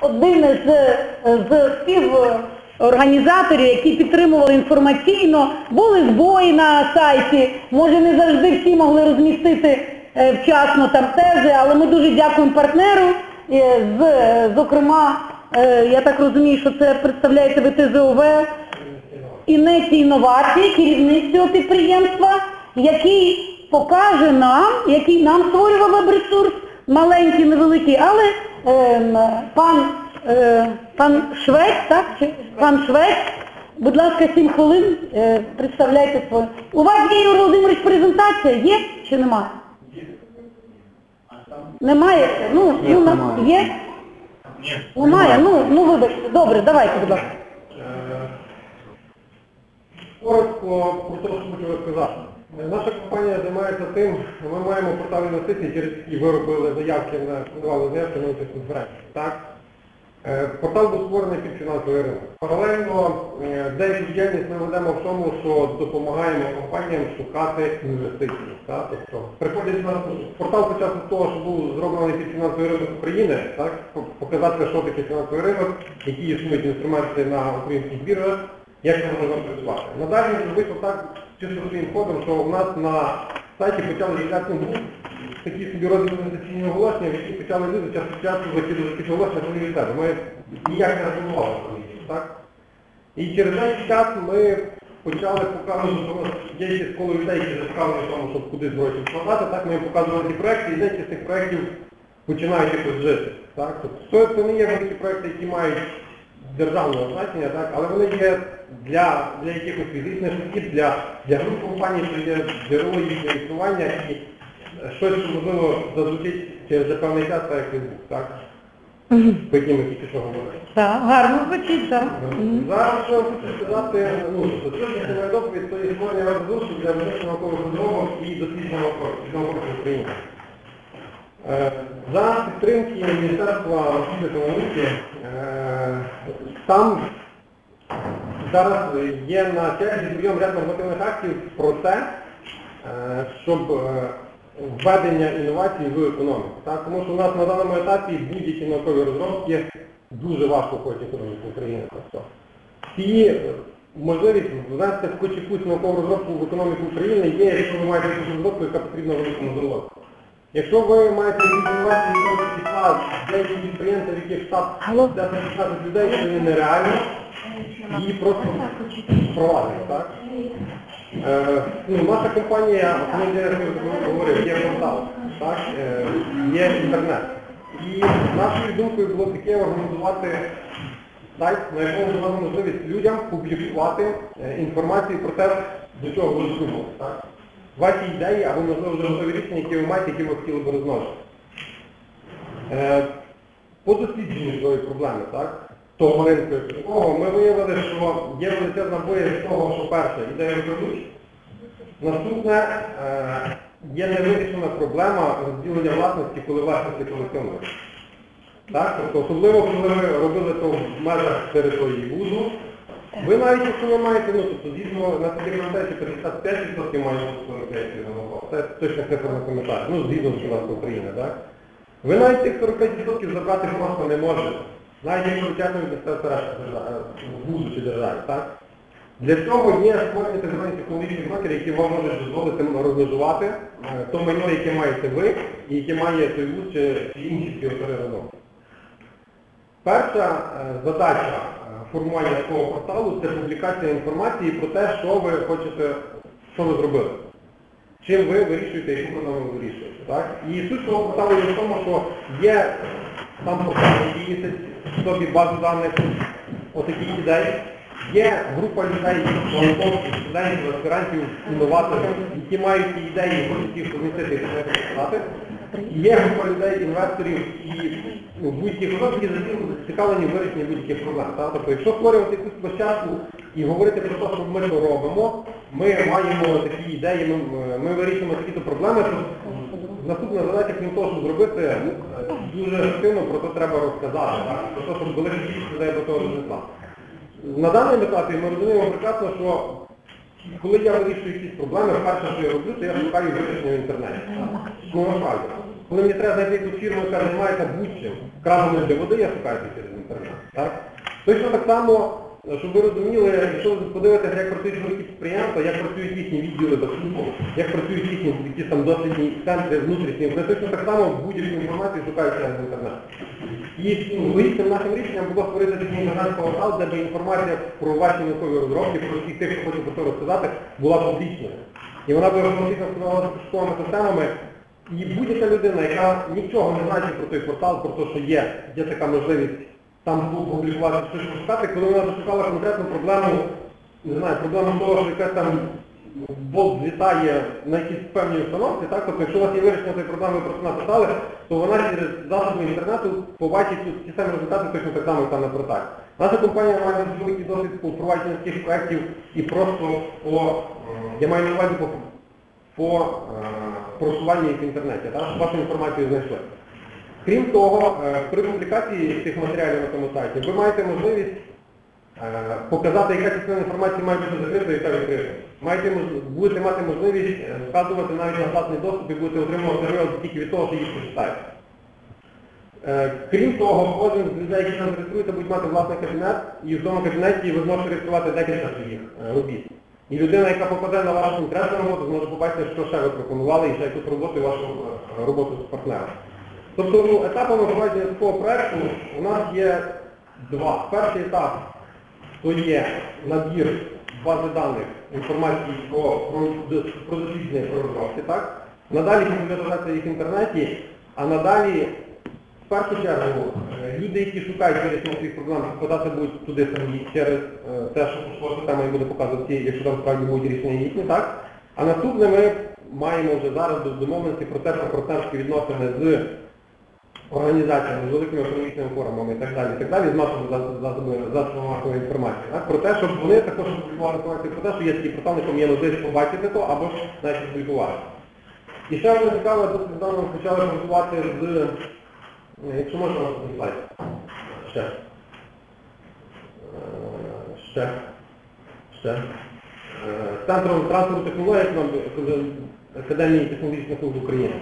один з, з співорганізаторів, які підтримували інформаційно, були збої на сайті, може не завжди всі могли розмістити е, вчасно там тези, але ми дуже дякуємо партнеру, е, з, зокрема, е, я так розумію, що це представляєте ви ТЗОВ, Інеті інновації, керівник цього підприємства, який покаже нам, який нам створював веб-ресурс, маленький, невеликий, але ем, пан, е, пан Швець, так? Чи пан Швець, будь ласка, 7 хвилин, е, представляйте своє. У вас є, Юрій Володимирович, презентація? Є чи немає? Немає? Ну, ну, на- є? Немає? Ну, ну вибачте. Добре, давайте, будь ласка. Е, Коротко про те, що хочу розказати. Наша компанія займається тим, ми маємо портал інвестицій, через який ви робили заявки на подавали заявки на участь конференції. Так? Е, Портал був створений під фінансовий ринок. Паралельно е, деяку діяльність ми ведемо в тому, що допомагаємо компаніям шукати інвестиції. Так? Тобто, приходять на портал почався з того, що був зроблений під фінансовий ринок України, так? показати, що таке фінансовий ринок, які існують інструменти на українських біржах, як можна працювати. Надалі вийшло так чисто своїм ходом, що у нас на сайті почали з'являтися ну, такі собі інвестиційні оголошення, в які почали люди час від часу закидувати ці оголошення від себе. Ми ніяк не розвивали так? І через деякий час ми почали показувати, що у нас є якісь коло людей, які зацікавлені в тому, щоб кудись гроші вкладати, так ми їм показували ці проекти, і деякі з цих проєктів починають якось жити. Так? Тобто це не є великі проекти, які мають державного значення, так? але вони є для, для якихось фізичних осіб, для, для груп компаній, що є джерело їхнього існування і щось, що можливо зазвучить через певний час, так як Фейсбук, так? По яким ми тільки що говорили. Так, гарно звучить, так. Зараз що хочу сказати, ну, що сьогоднішня моя доповідь то є створення ресурсу для медичного наукових розробок і дослідження наукових в Україні. Е, За підтримки Міністерства освіти та науки, е, там зараз є на черзі прийом ряд нормативних актів про те, е, щоб е, введення інновацій в економіку. Так? Тому що у нас на даному етапі будь-які наукові розробки дуже важко входять економіку України. Е, можливість ввести хоч якусь наукову розробку в економіку України є, якщо ви маєте якусь розробку, яка потрібна великому заробку. Якщо ви маєте інновації числа деякі підприємства, в яких штат Алло. 10-15 людей, є нереально, її просто впровадити, так? Е, ну, наша компанія, основний я говорив, є портал, так? Е, є інтернет. І нашою думкою було таке організувати сайт, на якому дала можливість людям публікувати е, інформацію про те, до чого ви здумали. Так? Ваші ідеї або, можливо, готові рішення, які ви маєте, які ви хотіли би розмножити. По дослідженню цієї проблеми, так? Того ринку такого, ми виявили, що є величезна боязнь того, що перше, ідея викрадуть. Наступне, е, є невирішена проблема розділення власності, коли власності колективної. Так? Тобто, особливо, коли ви робили то в межах території вузу, ви навіть якщо ви маєте, ну, тобто, згідно на процесі 55% мають Це точно цифра не пам'ятаю, ну, згідно з законодавством України, так? Ви навіть тих 45% забрати просто не можете. Навіть віднесете решта держави, вузу чи державі, так? Для цього є створені так звані технологічні брокери, які вам можуть дозволити розмежувати е, то майно, яке маєте ви, і яке має той вуз чи чи інші співавтори разом. Перша е, задача е, формування такого порталу це публікація інформації про те, що ви хочете, що ви зробили. Чим ви вирішуєте, яку проблему ви вирішуєте. І суть цього порталу є в тому, що є сам портал, який містить в собі базу даних отаких ідей. Є група людей, волонтерів, студентів, аспірантів, інноваторів, які мають ті ідеї, хочуть їх помістити показати. І Є група людей, інвесторів і ну, будь-яких людей, які зацікавлені в вирішенні будь-яких проблем. Так? Тобто, якщо створювати якусь площадку і говорити про те, що ми то робимо, ми маємо такі ідеї, ми, ми вирішуємо такі-то проблеми, то наступна задача, крім того, щоб зробити, е, дуже активно про це треба розказати, про те, щоб велика кількість людей до того рознесла. На даному етапі ми розуміємо прекрасно, що коли я вирішую якісь проблеми, перше, що я роблю, це я шукаю вирішення в інтернеті. Ну, насправді. коли мені треба знайти якусь фірму, яка займається будь-чим, краденим для води, я шукаю через інтернет. Так? Точно так само, щоб ви розуміли, якщо ви подивитися, як працюють великі підприємства, як працюють їхні відділи безпеки, як працюють їхні якісь там дослідні центри внутрішні, вони точно так само будь-яку інформацію шукають через інтернет. І логічним нашим рішенням було створити такий інтернет-портал, де б інформація про ваші наукові розробки, про всіх тих, хто хоче про це розказати, була публічною. І вона була публічно встановлена пошуковими системами. І будь-яка людина, яка нічого не знає про той портал, про те, що є, є така можливість там був публікувати щось шукати, коли вона зашукала конкретну проблему, не знаю, проблему того, що якась там болт злітає на якійсь певній установці, так? Тобто, якщо у вас є вирішення цієї проблеми, ви просто написали, то вона через засоби інтернету побачить ті самі результати точно так само, як там на порталі. Наша компанія має дуже великий досвід по впровадженню таких проєктів і просто по, е, я маю на увазі по, по е, просуванню їх в інтернеті, так? вашу інформацію знайшли. Крім того, е, при публікації цих матеріалів на тому сайті ви маєте можливість е, показати, яка частина інформації має бути закрита і яка відкрита. Маєте, будете мати можливість е, вказувати навіть на платний доступ і будете отримувати роялті тільки від того, що їх прочитаєте. Крім того, кожен з людей, які там реєструється, будуть мати власний кабінет, і в тому кабінеті ви зможете реєструвати декілька своїх робіт. І людина, яка попаде на вашу конкретну роботу, зможе побачити, що ще ви пропонували і ще якусь роботу і вашу роботу з партнером. Тобто ну, етапами впровадження такого проєкту у нас є два. Перший етап то є набір бази даних інформації про, про, про дослідження про розробки, так? Надалі буде розглядатися їх в інтернеті, а надалі в першу чергу е, люди, які шукають вирішення своїх проблем, подати будуть туди самі через е, те, що система їм буде показувати, якщо там справді будуть рішення їхні, так? А наступне ми маємо вже зараз до домовленості про те, про партнерські відносини з організаціями, з великими економічними форумами і так далі, і так далі, з масовими засобами масової інформації. Так? Про те, щоб вони також публікували інформацію про те, що є на якому є можливість побачити то, або ж навіть публікувати. І ще одне цікаве, досить недавно почали працювати з, е, якщо можна, на слайд. Ще. Е, Ще. Ще. Е, З Центром трансферу технологій Академії технологічних наук України.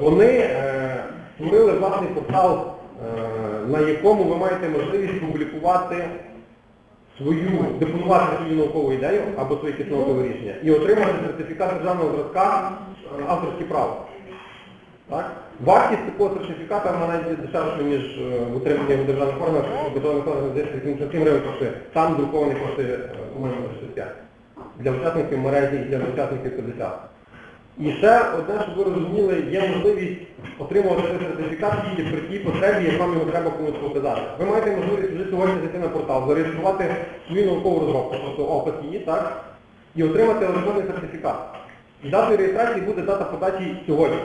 Вони е, створили власний портал, е, на якому ви маєте можливість публікувати свою, депонувати свою наукову ідею або своє наукове рішення і отримати сертифікат державного зразка е, авторське право. Так? Вартість такого сертифіката вона навіть дешевше, ніж е, в утриманні в державних органах, готових органах десь 87 гривень коштує. Там друкований коштує, е, по-моєму, 65. Для учасників мережі і для учасників 50. І ще одне, щоб ви розуміли, є можливість отримувати цей сертифікат тільки при тій потребі, як вам його треба комусь показати. Ви маєте можливість вже сьогодні зайти на портал, зареєструвати свою наукову розробку, тобто опис її, так, і отримати електронний сертифікат. Датою реєстрації буде дата подачі сьогодні.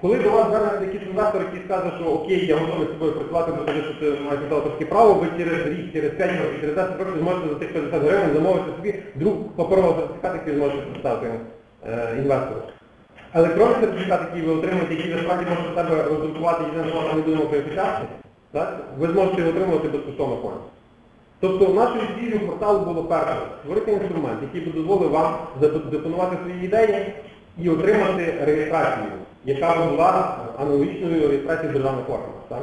Коли до вас звернеться якийсь інвестор, який скаже, що окей, я готовий з тобою працювати, бо скажу, що ти маєш авторське право, ви через рік, через 5 років, через 10 років зможете за тих 50 гривень замовити собі друг паперового сертифікат, який зможете представити інвестору. Електронний сертифікат, який ви отримаєте, який ви справді можете себе роздрукувати, вам не будемо коефіціанти, так? ви зможете його отримувати безкоштовно повністю. Тобто нашою цілею порталу було перше, створити інструмент, який би дозволив вам запропонувати свої ідеї і отримати реєстрацію, яка б була аналогічною реєстрацією державних органах. Так?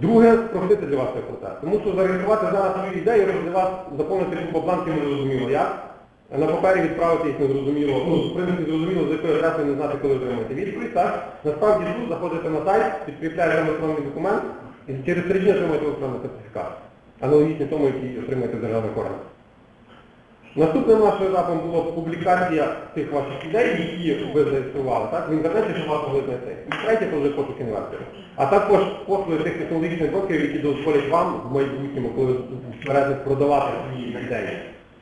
Друге, спростити для вас цей процес. Тому що зареєструвати зараз свою ідею, для вас заповнити бланків незрозуміло як. На папері відправити їх незрозуміло, ну, в зрозуміло, з якою адресою не знати, коли отримаєте відповідь, так? Насправді тут заходите на сайт, підкріпляєте електронний документ і через три дні отримуєте електронний сертифікат. Аналогічний тому, який отримуєте в державних органах. Наступним нашим етапом була публікація тих ваших ідей, які ви зареєстрували, так? В інтернеті, щоб вас могли знайти. І третє, це вже пошук інвесторів. А також послуги тих технологічних брокерів, які дозволять вам в майбутньому, коли ви продавати свої ідеї,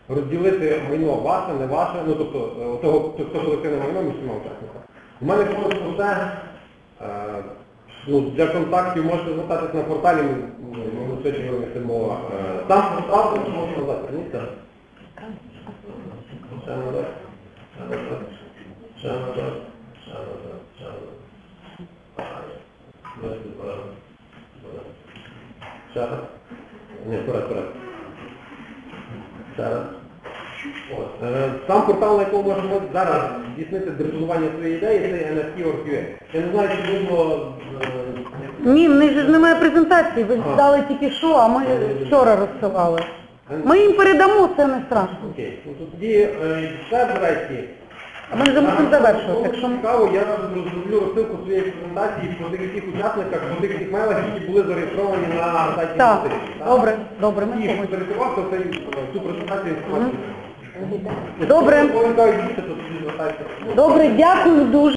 розділити майно ваше, не ваше, ну тобто того, хто колективне майно між всіма учасниками. У мене просто все. Е, ну, для контактів можете звертатись на порталі, ми, точно. Е, Там портал, можна назад, верніться. Ще назад, ще назад, ще назад, ще назад. Ні, вперед, вперед. Ще. От. Е, Сам портал, на якому можна зараз здійснити директування своєї ідеї, це NFT.org.ua. Я не знаю, чи було... е, Ні, в них же ж немає презентації, ви А. дали тільки що, а ми вчора розсилали. Ми їм передамо, це не страшно. Окей. Ну, Тоді е, до речі, А ми вже мусимо завершувати, Якщо цікаво, я зроблю розсилку своєї презентації по тих всіх учасниках, по тих всіх мейлах, які були зареєстровані на сайті так, добре, добре, ми І погодимо. хто зареєстрував, то цей, цю презентацію інформацію. Добре. Добре, дякую дуже.